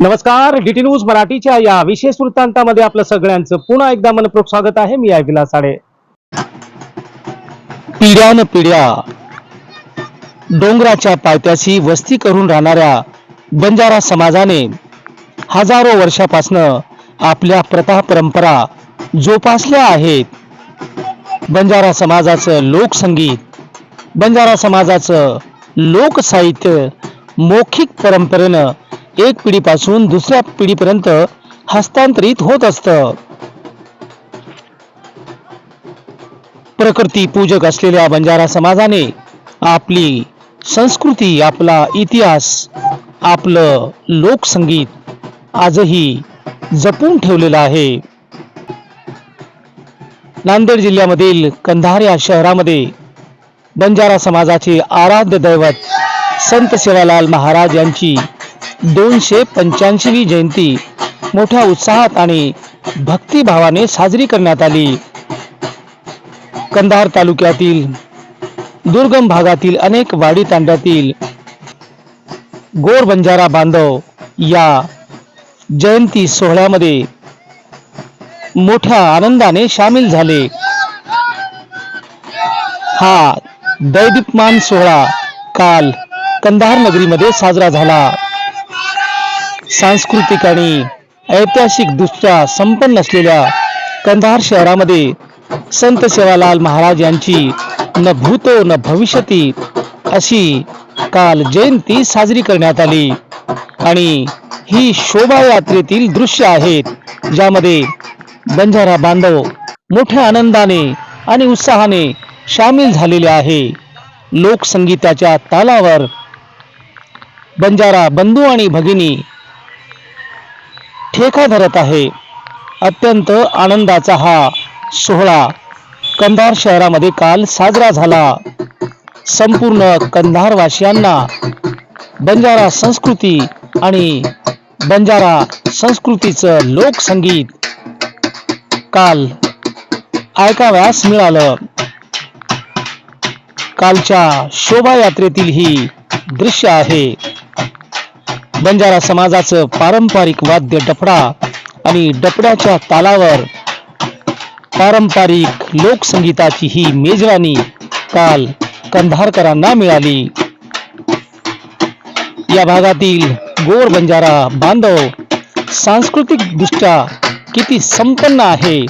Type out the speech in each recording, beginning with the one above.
नमस्कार DT news मराठीच्या या विशेष वृत्तांतामध्ये आपलं सगळ्यांचं पुन्हा एकदा मनपूर्वक स्वागत आहे. मी विलास साडे. पिढ्यान पिढ्या डोंगराच्या पायथ्याशी वस्ती करून राहणाऱ्या बंजारा समाजाने हजारो वर्षापासनं आपल्या प्रथा परंपरा जोपासल्या आहेत. बंजारा समाजाचं लोकसंगीत बंजारा समाजाचं लोकसाहित्य मौखिक परंपरेनं एक पिढीपासून दुसऱ्या पिढीपर्यंत हस्तांतरित होत असतं. प्रकृती पूजक असलेल्या बंजारा समाजाने आपली संस्कृती आपला इतिहास आपलं लोकसंगीत आजही जपून ठेवलेलं आहे. नांदेड जिल्ह्यामधील कंधार या शहरामध्ये बंजारा समाजाचे आराध्य दैवत संत सेवालाल महाराज यांची दोनशे पंच्याऐंशीवी जयंती मोठ्या उत्साहात आणि भक्तिभावाने साजरी करण्यात आली. कंधार तालुक्यातील दुर्गम भागातील अनेक वाडी तांड्यातील गोर बंजारा बांधव या जयंती सोहळ्यामध्ये मोठ्या आनंदाने सामील झाले. हा दैदीपमान सोहळा काल कंधार नगरीमध्ये साजरा झाला. सांस्कृतिक आणि ऐतिहासिक दृष्ट्या संपन्न असलेल्या कंधार शहरामध्ये संत सेवालाल महाराज यांची न भूतो न भविष्यती अशी काल जयंती साजरी करण्यात आली. आणि ही शोभायात्रेतील दृश्य आहेत ज्यामध्ये बंजारा बांधव मोठ्या आनंदाने आणि उत्साहाने सामील झालेले आहे. लोकसंगीताच्या तालावर बंजारा बंधू आणि भगिनी ठेका धरत आहे. अत्यंत आनंदाचा हा सोहळा कंधार शहरामध्ये काल साजरा झाला. संपूर्ण कंधारवासियांना बंजारा संस्कृती आणि बंजारा संस्कृतीचं लोकसंगीत काल ऐकाव्यास मिळालं. कालच्या शोभायात्रेतील ही दृश्य आहे. बंजारा समाजाचं पारंपरिक वाद्य डफडा आणि डफड्याच्या तालावर पारंपरिक लोकसंगीताची ही मेजवानी काल कंधारकरांना मिळाली. या भागातील गोर बंजारा बांधव सांस्कृतिक दृष्ट्या किती संपन्न आहे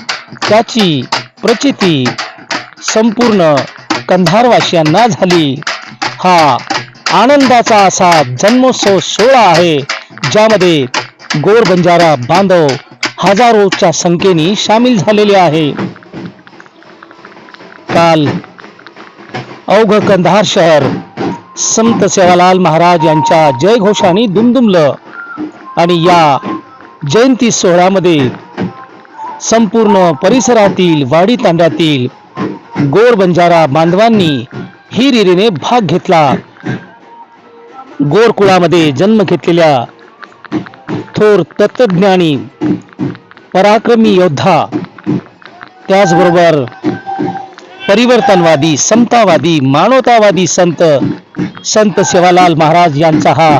त्याची प्रचिती संपूर्ण कंधारवासियांना झाली. हा आनंदाचा असा जन्मोत्सव सोहळा आहे ज्यामध्ये गोर बंजारा बांधव हजारोच्या संख्येने सामील झालेले आहे. काल अवघ कंधार शहर संत सेवालाल महाराज यांच्या जयघोषाने दुमदुमलं आणि या जयंती सोहळ्यामध्ये संपूर्ण परिसरातील वाडी तांड्यातील गोर बंजारा बांधवांनी हिरिरीने भाग घेतला. गोर कुळामध्ये जन्म घेतलेल्या थोर तत्वज्ञानी पराक्रमी योद्धा त्याचबरोबर परिवर्तनवादी समतावादी मानवतावादी संत संत सेवालाल महाराज यांचा हा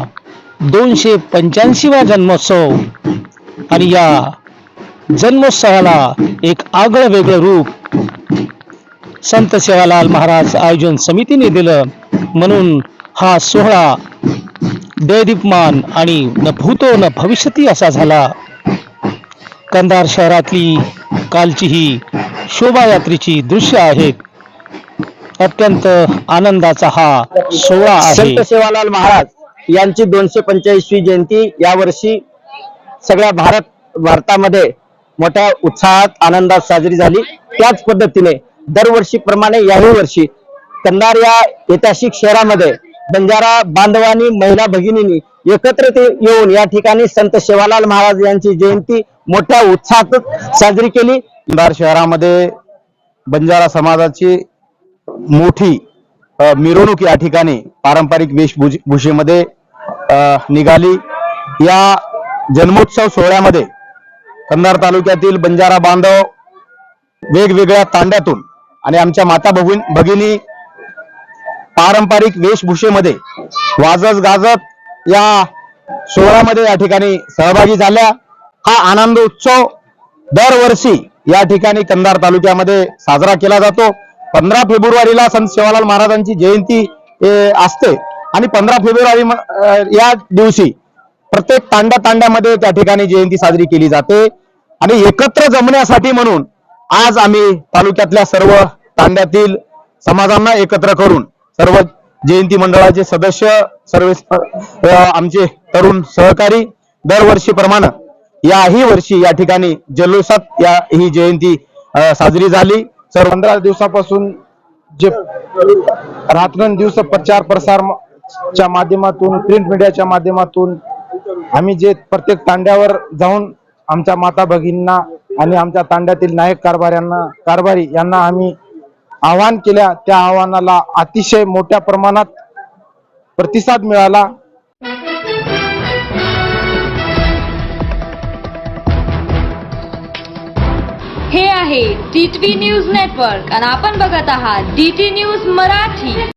दोनशे पंच्याऐंशीवा जन्मोत्सव आणि या जन्मोत्सवाला एक आगळं वेगळं रूप संत सेवालाल महाराज आयोजन समितीने दिलं. म्हणून हा सोहळा दैदीपमान आणि न भूतो न भविष्यती असा झाला. कंधार शहरातली कालची ही शोभायात्रेची दृश्य आहेत अत्यंत आनंदाचा हा सोहळा आहे. संत सेवालाल महाराज यांची दोनशे पंच्याऐंशी जयंती यावर्षी सगळ्या भारत भारतामध्ये मोठ्या उत्साहात आनंदात साजरी झाली. त्याच पद्धतीने दरवर्षीप्रमाणे याही वर्षी कंधार या ऐतिहासिक शहरामध्ये बंजारा बांधवांनी महिला भगिनींनी एकत्रित येऊन या ठिकाणी संत शेवालाल महाराज यांची जयंती मोठ्या उत्साहात साजरी केली. कंधार शहरामध्ये बंजारा समाजाची मोठी मिरवणूक या ठिकाणी पारंपरिक वेशभूषेमध्ये निघाली. या जन्मोत्सव सोहळ्यामध्ये कंधार तालुक्यातील बंजारा बांधव वेगवेगळ्या तांड्यातून आणि आमच्या माता भगिन भगिनी पारंपरिक वेशभूषेमध्ये वाजत गाजत या सोहळ्यामध्ये या ठिकाणी सहभागी झाल्या. हा आनंद उत्सव दरवर्षी या ठिकाणी कंधार तालुक्यामध्ये साजरा केला जातो. पंधरा फेब्रुवारीला संत सेवालाल महाराजांची जयंती असते. आणि पंधरा फेब्रुवारी या दिवशी प्रत्येक तांड्या तांड्यामध्ये त्या ठिकाणी जयंती साजरी केली जाते. आणि एकत्र जमण्यासाठी म्हणून आज आम्ही तालुक्यातल्या सर्व तांड्यातील समाजांना एकत्र करून सर्व जयंती मंडळाचे सदस्य सर्व आमचे तरुण सहकारी दरवर्षीप्रमाणे याही वर्षी या ठिकाणी जल्लोषात या ही जयंती साजरी झाली. सर्व पंधरा दिवसापासून जे रात्रंदिवस प्रचार प्रसार च्या माध्यमातून प्रिंट मीडियाच्या माध्यमातून आम्ही जे प्रत्येक तांड्यावर जाऊन आमच्या माता भगिनींना आणि आमच्या तांड्यातील नायक कारभाऱ्यांना कारभारी यांना आम्ही आवाहन केल्या. त्या आव्हानाला अतिशय मोठ्या प्रमाणात प्रतिसाद मिळाला. हे आहे टी न्यूज नेटवर्क आणि आपण बघत आहात डी टी न्यूज मराठी.